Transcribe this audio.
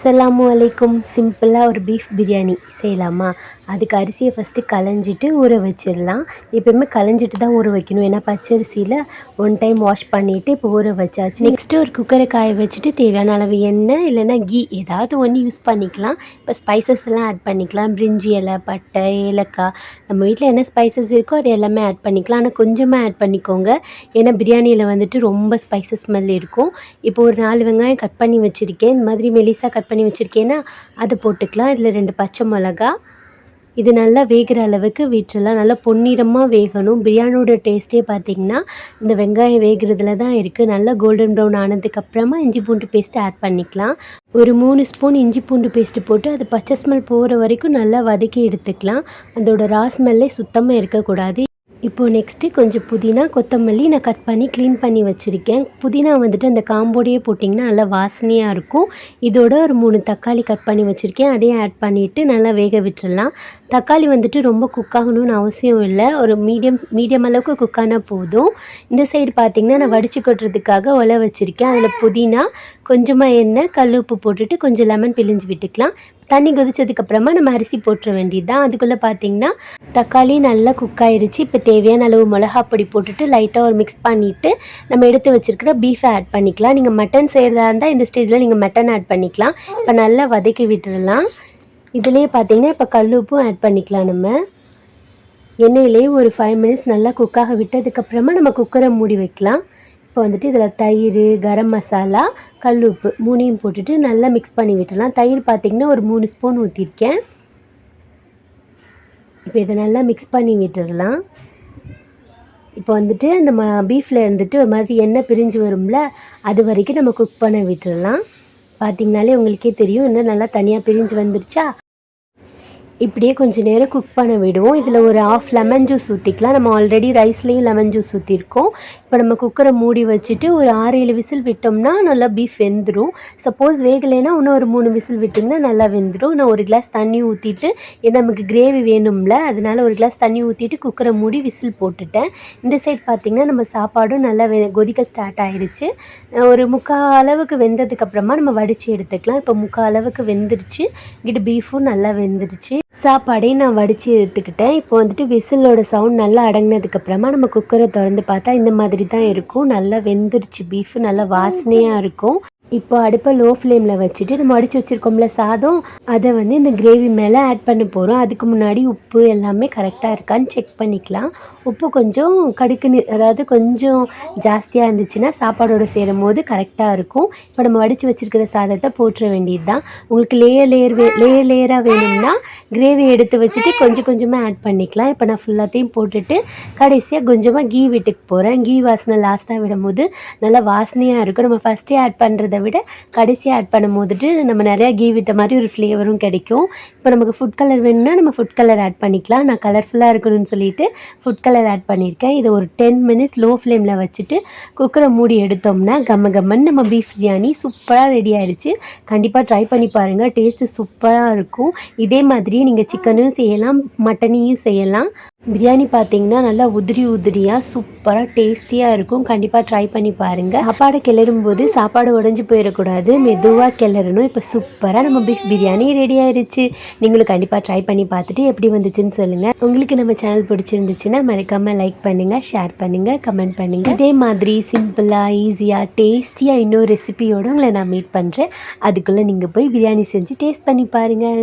அஸ்ஸலாமு அலைக்கும். சிம்பிளாக ஒரு பீஃப் பிரியாணி செய்யலாமா? அதுக்கு அரிசியை ஃபஸ்ட்டு களைஞ்சிட்டு ஊற வச்சிடலாம். எப்பயுமே களைஞ்சிட்டு தான் ஊற வைக்கணும். ஏன்னா பச்சரிசியில் ஒன் டைம் வாஷ் பண்ணிவிட்டு இப்போ ஊற வச்சாச்சு. நெக்ஸ்ட்டு ஒரு குக்கரை காய வச்சுட்டு தேவையான அளவு எண்ணெய் இல்லைன்னா கீ ஏதாவது ஒன்று யூஸ் பண்ணிக்கலாம். இப்போ ஸ்பைசஸ் எல்லாம் ஆட் பண்ணிக்கலாம். பிரிஞ்சி இலை பட்டை ஏலக்காய். நம்ம வீட்டில் என்ன ஸ்பைசஸ் இருக்கோ அது எல்லாமே ஆட் பண்ணிக்கலாம். ஆனால் கொஞ்சமாக ஆட் பண்ணிக்கோங்க. ஏன்னா பிரியாணியில் வந்துட்டு ரொம்ப ஸ்பைசஸ் ஸ்மெல் இருக்கும். இப்போ ஒரு நாலு வெங்காயம் கட் பண்ணி வச்சுருக்கேன். இந்த மாதிரி மெலிசாக கட் பண்ணி வச்சுருக்கேன்னா அதை போட்டுக்கலாம். இதில் ரெண்டு பச்சை மிளகா. இது நல்லா வேகிற அளவுக்கு வீட்டிலலாம் நல்லா பொன்னிறமாக வேகணும். பிரியாணியோட டேஸ்ட்டே பார்த்திங்கன்னா இந்த வெங்காயம் வேகிறதுல தான் இருக்குது நல்லா கோல்டன் ப்ரௌன் ஆனதுக்கப்புறமா இஞ்சி பூண்டு பேஸ்ட்டு ஆட் பண்ணிக்கலாம். ஒரு மூணு ஸ்பூன் இஞ்சி பூண்டு பேஸ்ட்டு போட்டு அது பச்சை ஸ்மெல் போகிற வரைக்கும் நல்லா வதக்கி எடுத்துக்கலாம். அதோட ரா ஸ்மெல்லே சுத்தமாக இருக்கக்கூடாது. இப்போது நெக்ஸ்ட்டு கொஞ்சம் புதினா கொத்தமல்லி நான் கட் பண்ணி க்ளீன் பண்ணி வச்சுருக்கேன். புதினா வந்துட்டு அந்த காம்போடையே போட்டிங்கன்னா நல்லா வாசனையாக இருக்கும். இதோட ஒரு மூணு தக்காளி கட் பண்ணி வச்சுருக்கேன். அதையும் ஆட் பண்ணிவிட்டு நல்லா வேக விட்டுறலாம். தக்காளி வந்துட்டு ரொம்ப குக் ஆகணும்னு அவசியம் இல்லை. ஒரு மீடியம் மீடியம் அளவுக்கு குக் ஆனால் போதும். இந்த சைடு பார்த்திங்கன்னா நான் வடித்து கொட்டுறதுக்காக ஒலை வச்சுருக்கேன். அதில் புதினா கொஞ்சமாக எண்ணெய் கல் உப்பு போட்டுட்டு கொஞ்சம் லெமன் பிழிஞ்சு விட்டுக்கலாம். தண்ணி கொதிச்சதுக்கப்புறமா நம்ம அரிசி போட்டுற வேண்டியது தான் அதுக்குள்ளே பார்த்தீங்கன்னா தக்காளி நல்லா குக் ஆயிருச்சு. இப்போ தேவையான அளவு மிளகா பொடி போட்டுட்டு லைட்டாக ஒரு மிக்ஸ் பண்ணிவிட்டு நம்ம எடுத்து வச்சுருக்கிற பீஃபை ஆட் பண்ணிக்கலாம். நீங்கள் மட்டன் செய்கிறதா இருந்தால் இந்த ஸ்டேஜில் நீங்கள் மட்டன் ஆட் பண்ணிக்கலாம். இப்போ நல்லா வதக்கி விட்டுடலாம் இதுலேயே பார்த்தீங்கன்னா இப்போ கல் உப்பும் ஆட் பண்ணிக்கலாம் நம்ம. எண்ணெயிலே ஒரு ஃபைவ் மினிட்ஸ் நல்லா குக்காக விட்டதுக்கப்புறமா நம்ம குக்கரை மூடி வைக்கலாம். இப்போ வந்துட்டு இதில் தயிர் கரம் மசாலா கல் உப்பு மூணையும் போட்டுட்டு நல்லா மிக்ஸ் பண்ணி விட்டுடலாம். தயிர் பார்த்திங்கன்னா ஒரு மூணு ஸ்பூன் ஊற்றிருக்கேன் இப்போ இதை நல்லா மிக்ஸ் பண்ணி விட்டுடலாம். இப்போ வந்துட்டு அந்த ம பீஃபில் இருந்துட்டு ஒரு மாதிரி எண்ணெய் பிரிஞ்சு வரும்ல அது வரைக்கும் நம்ம குக் பண்ண விட்டுடலாம். பார்த்திங்கனாலே உங்களுக்கே தெரியும் இன்னும் நல்லா தனியாக பிரிஞ்சு வந்துருச்சா? இப்படியே கொஞ்சம் நேரம் குக் பண்ண விடுவோம். இதில் ஒரு ஆஃப் லெமன் ஜூஸ் ஊற்றிக்கலாம் நம்ம ஆல்ரெடி ரைஸ்லேயும் லெமன் ஜூஸ் ஊற்றிருக்கோம் இப்போ நம்ம குக்கரை மூடி வச்சுட்டு ஒரு ஆறு ஏழு விசில் விட்டோம்னா நல்லா பீஃப் வெந்துடும் சப்போஸ் வேகலைன்னா இன்னும் ஒரு மூணு விசில் விட்டிங்கன்னா நல்லா வெந்துடும் நான் ஒரு கிளாஸ் தண்ணி ஊற்றிட்டு ஏன்னா நமக்கு கிரேவி வேணும்ல அதனால் ஒரு கிளாஸ் தண்ணி ஊற்றிட்டு குக்கரை மூடி விசில் போட்டுட்டேன். இந்த சைட் பார்த்திங்கன்னா நம்ம சாப்பாடும் நல்லா வெ கொதிக்க ஸ்டார்ட் ஆகிடுச்சு ஒரு முக்கால் அளவுக்கு வெந்ததுக்கப்புறமா நம்ம வடித்து எடுத்துக்கலாம். இப்போ முக்கால் அளவுக்கு வெந்துருச்சு. இங்கிட்டு பீஃபும் நல்லா வெந்துருச்சு. சாப்பாடையும் நான் வடித்து எடுத்துக்கிட்டேன். இப்போ வந்துட்டு விசிலோட சவுண்ட் நல்லா அடங்கினதுக்கப்புறமா நம்ம குக்கரை திறந்து பார்த்தா இந்த மாதிரி தான் இருக்கும். நல்லா வெந்துருச்சு. பீஃபு நல்லா வாசனையாக இருக்கும். இப்போ அடுப்பை லோ ஃப்ளேமில் வச்சுட்டு நம்ம அடித்து வச்சுருக்கோம்ல சாதம் அதை வந்து இந்த கிரேவி மேலே ஆட் பண்ண போகிறோம் அதுக்கு முன்னாடி உப்பு எல்லாமே கரெக்டாக இருக்கான்னு செக் பண்ணிக்கலாம். உப்பு கொஞ்சம் கடுக்குன்னு அதாவது கொஞ்சம் ஜாஸ்தியாக இருந்துச்சுன்னா சாப்பாடோடு சேரும் போது கரெக்டாக இருக்கும். இப்போ நம்ம வடித்து வச்சுருக்கிற சாதத்தை போட்டுற வேண்டியது தான் உங்களுக்கு லேயர் லேயர் வே லேயர் லேயராக வேணும்னா கிரேவி எடுத்து வச்சுட்டு கொஞ்சம் கொஞ்சமாக ஆட் பண்ணிக்கலாம். இப்போ நான் ஃபுல்லாத்தையும் போட்டுட்டு கடைசியாக கொஞ்சமாக கீ வீட்டுக்கு போகிறேன் கீ வாசனை லாஸ்ட்டாக விடும்போது நல்லா வாசனையாக இருக்கும். நம்ம ஃபஸ்ட்டே ஆட் பண்ணுறத விட கடைசியாக ஆட் பண்ணும் போதுட்டு நம்ம நிறையா கீ விட்ட மாதிரி ஒரு ஃப்ளேவரும் கிடைக்கும். இப்போ நமக்கு ஃபுட் கலர் வேணும்னா நம்ம ஃபுட் கலர் ஆட் பண்ணிக்கலாம். நான் கலர்ஃபுல்லாக இருக்கணும்னு சொல்லிட்டு ஃபுட் கலர் ஆட் பண்ணியிருக்கேன். இதை ஒரு டென் மினிட்ஸ் லோ ஃப்ளேமில் வச்சுட்டு குக்கரை மூடி எடுத்தோம்னா கம்ம கம்மன்னு நம்ம பீஃப் பிரியாணி சூப்பராக ரெடி ஆயிடுச்சு கண்டிப்பாக ட்ரை பண்ணி பாருங்கள் டேஸ்ட்டு சூப்பராக இருக்கும். இதே மாதிரி நீங்கள் சிக்கனும் செய்யலாம் மட்டனையும் செய்யலாம். பிரியாணி பார்த்தீங்கன்னா நல்லா உதிரி உதிரியாக சூப்பராக டேஸ்டியாக இருக்கும். கண்டிப்பாக ட்ரை பண்ணி பாருங்கள் சாப்பாடு கிளறும் போது சாப்பாடு உடஞ்சி போயிடக்கூடாது. மெதுவாக கிளறணும். இப்போ சூப்பராக நம்ம பீஃப் பிரியாணி ரெடி ஆயிடுச்சு நீங்களும் கண்டிப்பாக ட்ரை பண்ணி பார்த்துட்டு எப்படி வந்துச்சுன்னு சொல்லுங்கள் உங்களுக்கு நம்ம சேனல் பிடிச்சிருந்துச்சுன்னா மறக்காமல் லைக் பண்ணுங்கள் ஷேர் பண்ணுங்கள் கமெண்ட் பண்ணுங்கள் இதே மாதிரி சிம்பிளாக ஈஸியாக டேஸ்டியாக இன்னொரு ரெசிபியோடு உங்களை நான் மீட் பண்ணுறேன் அதுக்குள்ளே நீங்கள் போய் பிரியாணி செஞ்சு டேஸ்ட் பண்ணி பாருங்கள்